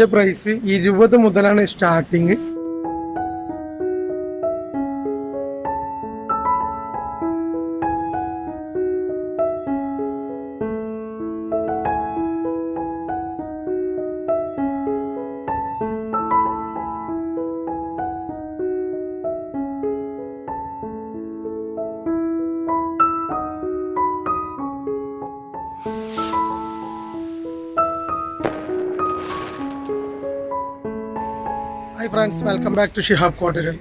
ഇതിന്റെ പ്രൈസ് ഇരുപത് മുതലാണ് starting hi friends welcome back to Shihab Kottakkal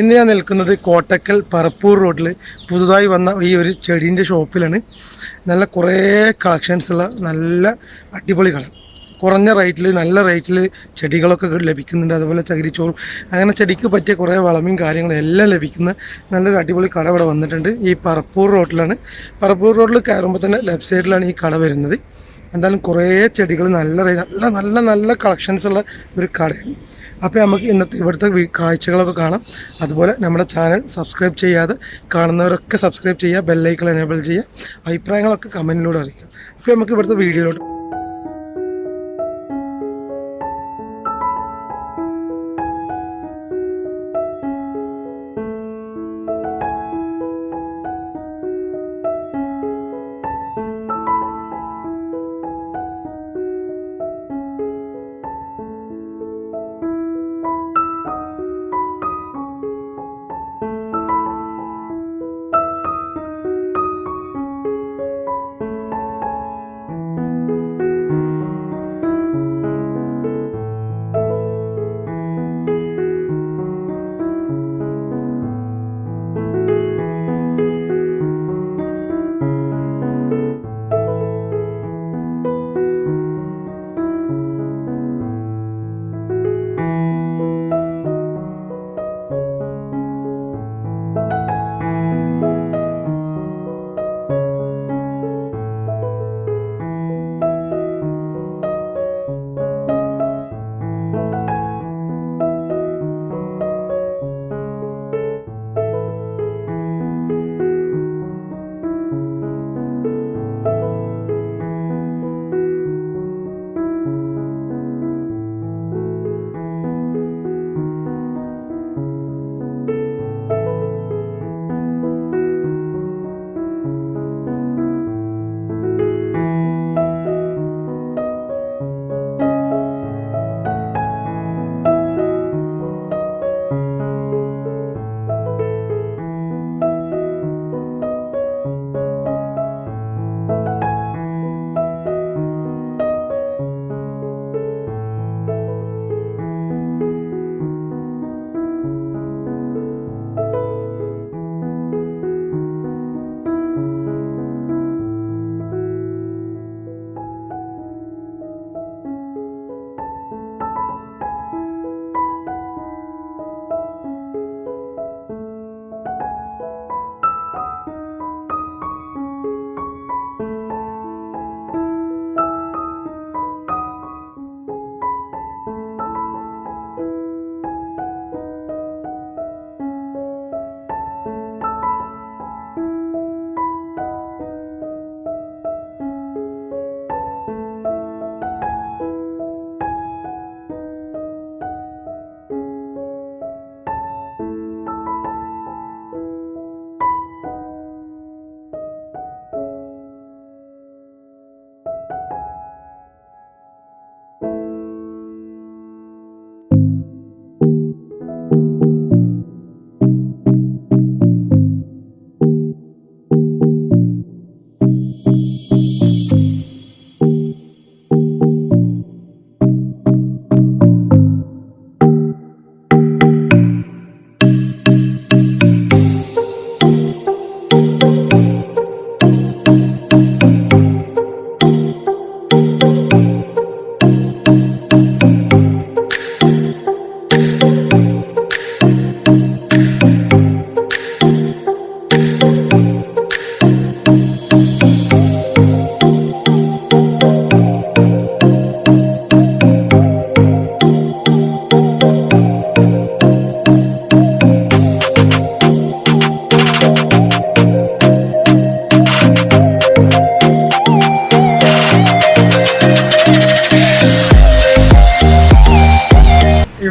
ഇന്ന് ഞാൻ നിൽക്കുന്നത് കോട്ടക്കൽ പറപ്പൂർ റോഡിൽ പുതുതായി വന്ന ഈ ഒരു ചെടീന്റെ ഷോപ്പിലാണ് നല്ല കുറേ കളക്ഷൻസ് ഉള്ള നല്ല അടിപൊളി കളർ. കുറഞ്ഞ റേറ്റിൽ നല്ല റേറ്റിൽ ചെടികളൊക്കെ ലഭിക്കുന്നുണ്ട്. അതുപോലെ ചകിരിച്ചോറും അങ്ങനെ ചെടിക്ക് പറ്റിയ കുറേ വളമയും കാര്യങ്ങളും എല്ലാം ലഭിക്കുന്ന നല്ലൊരു അടിപൊളി കട ഇവിടെ വന്നിട്ടുണ്ട്. ഈ പറപ്പൂർ റോഡിലാണ് പറപ്പൂർ റോഡിൽ കയറുമ്പോൾ തന്നെ ലെഫ്റ്റ് സൈഡിലാണ് ഈ കട വരുന്നത്. എന്തായാലും കുറേ ചെടികൾ നല്ല നല്ല നല്ല നല്ല കളക്ഷൻസ് ഉള്ള ഒരു കടയാണ്. അപ്പോൾ നമുക്ക് ഇന്നത്തെ ഇവിടുത്തെ കാഴ്ചകളൊക്കെ കാണാം. അതുപോലെ നമ്മുടെ ചാനൽ സബ്സ്ക്രൈബ് ചെയ്യാതെ കാണുന്നവരൊക്കെ സബ്സ്ക്രൈബ് ചെയ്യുക ബെല്ലൈക്കൺ എനേബിൾ ചെയ്യുക അഭിപ്രായങ്ങളൊക്കെ കമന്റിലൂടെ അറിയിക്കുക. അപ്പോൾ നമുക്ക് ഇവിടുത്തെ വീഡിയോയിലോട്ട്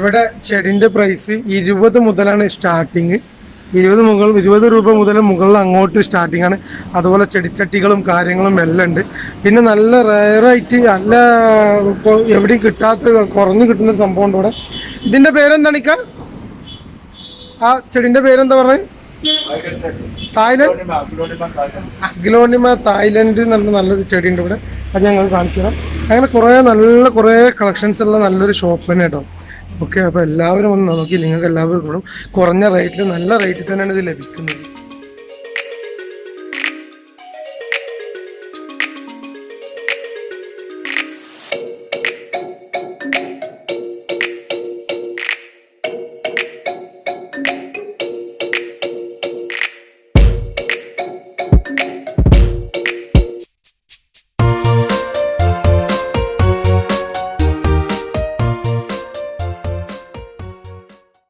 ഇവിടെ ചെടിന്റെ പ്രൈസ് ഇരുപത് മുതലാണ് സ്റ്റാർട്ടിങ് ഇരുപത് മുകൾ ഇരുപത് രൂപ മുതൽ മുകളിൽ അങ്ങോട്ട് സ്റ്റാർട്ടിംഗ് ആണ്. അതുപോലെ ചെടിച്ചട്ടികളും കാര്യങ്ങളും എല്ലാം ഉണ്ട്. പിന്നെ നല്ല റയറായിട്ട് നല്ല എവിടെയും കിട്ടാത്ത കുറഞ്ഞു കിട്ടുന്ന ഒരു സംഭവം ഉണ്ട് ഇവിടെ. ഇതിന്റെ പേരെന്താണ് ഇക്ക? ആ ചെടിന്റെ പേരെന്താ പറഞ്ഞത് തായ്ലൻഡ്. Aglaonema Thailand. നല്ല നല്ലൊരു ചെടിയുണ്ട് ഇവിടെ. അത് ഞങ്ങൾ കാണിച്ചു തരാം. അങ്ങനെ കുറേ നല്ല കുറേ കളക്ഷൻസ് ഉള്ള നല്ലൊരു ഷോപ്പ് തന്നെ കേട്ടോ ഓക്കെ അപ്പോൾ എല്ലാവരും ഒന്ന് നോക്കി നിങ്ങൾക്ക് എല്ലാവർക്കും കുറഞ്ഞ റേറ്റിൽ നല്ല റേറ്റിൽ തന്നെയാണ് ഇത് ലഭിക്കുന്നത്.